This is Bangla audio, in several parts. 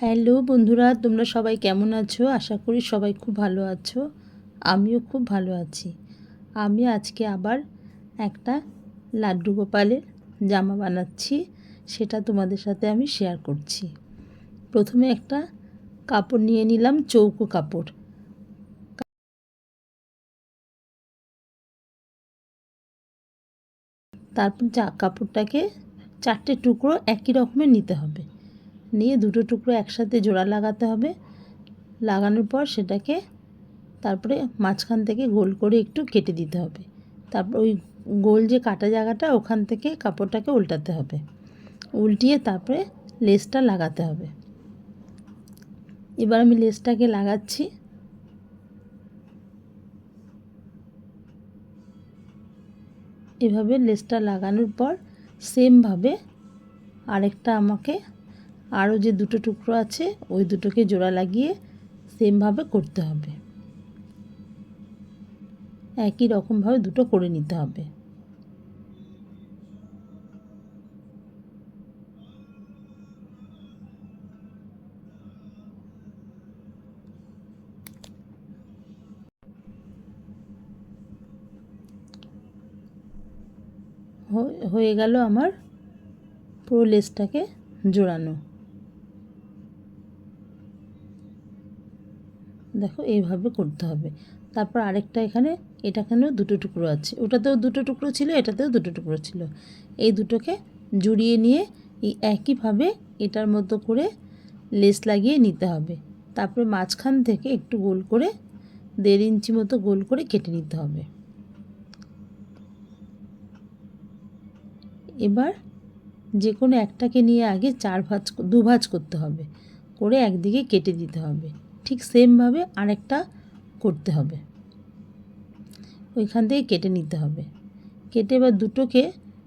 হ্যালো বন্ধুরা, তোমরা সবাই কেমন আছো? আশা করি সবাই খুব ভালো আছো। আমিও খুব ভালো আছি। আমি আজকে আবার একটা লাড্ডু গোপালের জামা বানাচ্ছি, সেটা তোমাদের সাথে আমি শেয়ার করছি। প্রথমে একটা কাপড় নিয়ে নিলাম, চৌকো কাপড়। তারপর কাপড়টাকে চারটে টুকরো একই রকমের নিতে হবে। নিয়ে দুটো টুকরো একসাথে জোড়া লাগাতে হবে। লাগানোর পর সেটাকে তারপরে মাঝখান থেকে গোল করে একটু কেটে দিতে হবে। তারপর ওই গোল যে কাটা জায়গাটা, ওখান থেকে কাপড়টাকে উল্টাতে হবে। উল্টিয়ে তারপরে লেসটা লাগাতে হবে। এবার আমি লেসটাকে লাগাচ্ছি। এভাবে লেসটা লাগানোর পর সেমভাবে আরেকটা আমাকে আরও যে দুটো টুকরো আছে, ওই দুটোকে জোড়া লাগিয়ে সেমভাবে করতে হবে। একই রকমভাবে দুটো করে নিতে হবে। হয়ে গেল আমার পুরো লেসটাকে জোড়ানো। দেখো এইভাবে করতে হবে। তারপর আরেকটা এখানে এটাখানেও দুটো টুকরো আছে? ওটাতেও দুটো টুকরো ছিল, এটাতেও দুটো টুকরো ছিল। এই দুটোকে জুড়িয়ে নিয়ে এই একইভাবে এটার মতো করে লেস লাগিয়ে নিতে হবে। তারপরে মাঝখান থেকে একটু গোল করে, দেড় ইঞ্চি মতো গোল করে কেটে নিতে হবে। এবার যে কোনো একটাকে নিয়ে আগে চার ভাজ, দু ভাজ করতে হবে। করে একদিকে কেটে দিতে হবে। ঠিক সেমভাবে আরেকটা করতে হবে। ওইখান থেকে কেটে নিতে হবে। কেটে এবার দুটোকে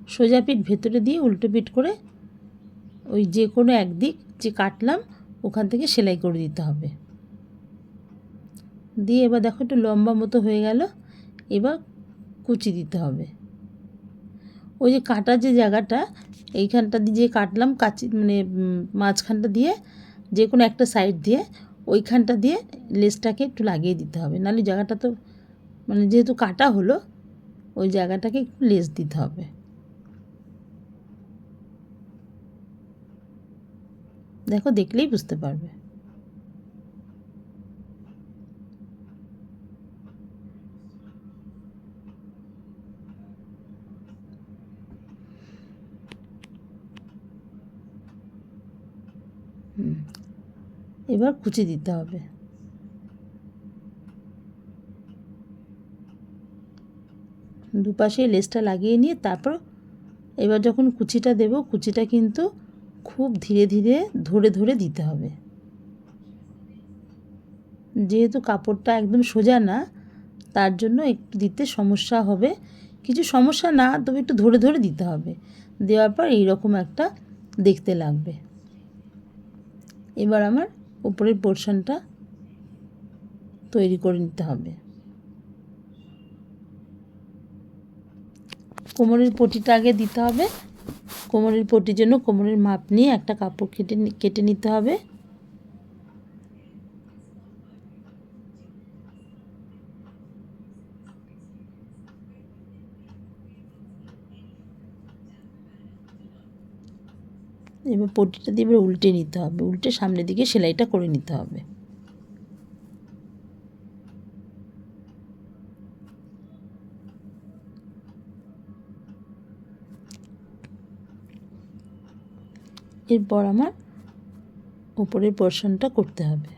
সোজা পিঠ ভেতরে দিয়ে উল্টো পিঠ করে ওই যে কোনো একদিক যে কাটলাম, ওখান থেকে সেলাই করে দিতে হবে। দিয়ে এবার দেখো একটু লম্বা মতো হয়ে গেল, এবার কুচি দিতে হবে। ওই যে কাটার যে জায়গাটা, এইখানটা দিয়ে কাটলাম, কাচি মানে মাঝখানটা দিয়ে যে কোনো একটা সাইড দিয়ে ওইখানটা দিয়ে লেসটাকে একটু লাগিয়ে দিতে হবে। নাহলে জায়গাটা তো মানে যেহেতু কাটা হলো, ওই জায়গাটাকে একটু লেস দিতে হবে। দেখো, দেখলেই বুঝতে পারবে। হুম এবার কুচি দিতে হবে। দুপাশে লেসটা লাগিয়ে নিয়ে তারপর এবার যখন কুচিটা দেব, কুচিটা কিন্তু খুব ধীরে ধীরে ধরে ধরে দিতে হবে। যেহেতু কাপড়টা একদম সোজা না, তার জন্য একটু দিতে সমস্যা হবে। কিছু সমস্যা না, তবে একটু ধরে ধরে দিতে হবে। দেওয়ার পর এইরকম একটা দেখতে লাগবে। এবার আমার উপরের পোর্শনটা তৈরি করে নিতে হবে। কোমরের পটিটা আগে দিতে হবে। কোমরের পটির জন্য কোমরের মাপ নিয়ে একটা কাপড় কেটে কেটে নিতে হবে। এবার পটিটা দিয়ে এবার উল্টে নিতে হবে। উল্টে সামনের দিকে সেলাইটা করে নিতে হবে। এরপর আমার উপরের পোর্শনটা করতে হবে।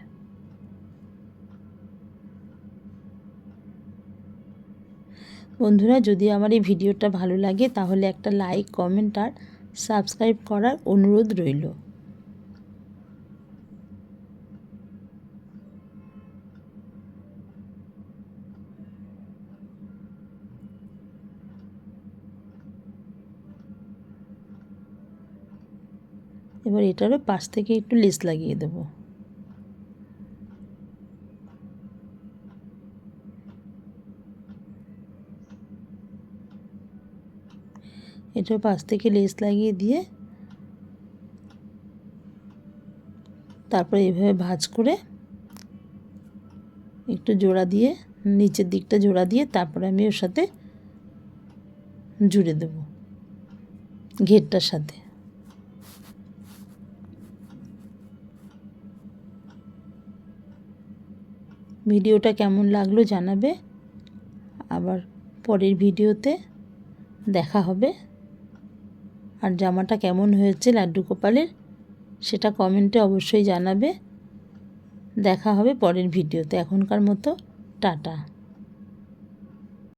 বন্ধুরা, যদি আমার এই ভিডিওটা ভালো লাগে, তাহলে একটা লাইক কমেন্ট আর সাবস্ক্রাইব করার অনুরোধ রইল। এবার এটারও পাশ থেকে একটু লেস লাগিয়ে দেবো। এটা পাশ থেকে লেস লাগিয়ে দিয়ে তারপরে এভাবে ভাঁজ করে একটু জোড়া দিয়ে, নিচের দিকটা জোড়া দিয়ে তারপরে আমি ওর সাথে জুড়ে দেব ঘেরটার সাথে। ভিডিওটা কেমন লাগল জানাবে। আবার পরের ভিডিওতে দেখা হবে। আর জামাটা কেমন হয়েছে লাড্ডু গোপালের সেটা কমেন্টে অবশ্যই জানাবে। দেখা হবে পরের ভিডিওতে। এখনকার মতো, টাটা।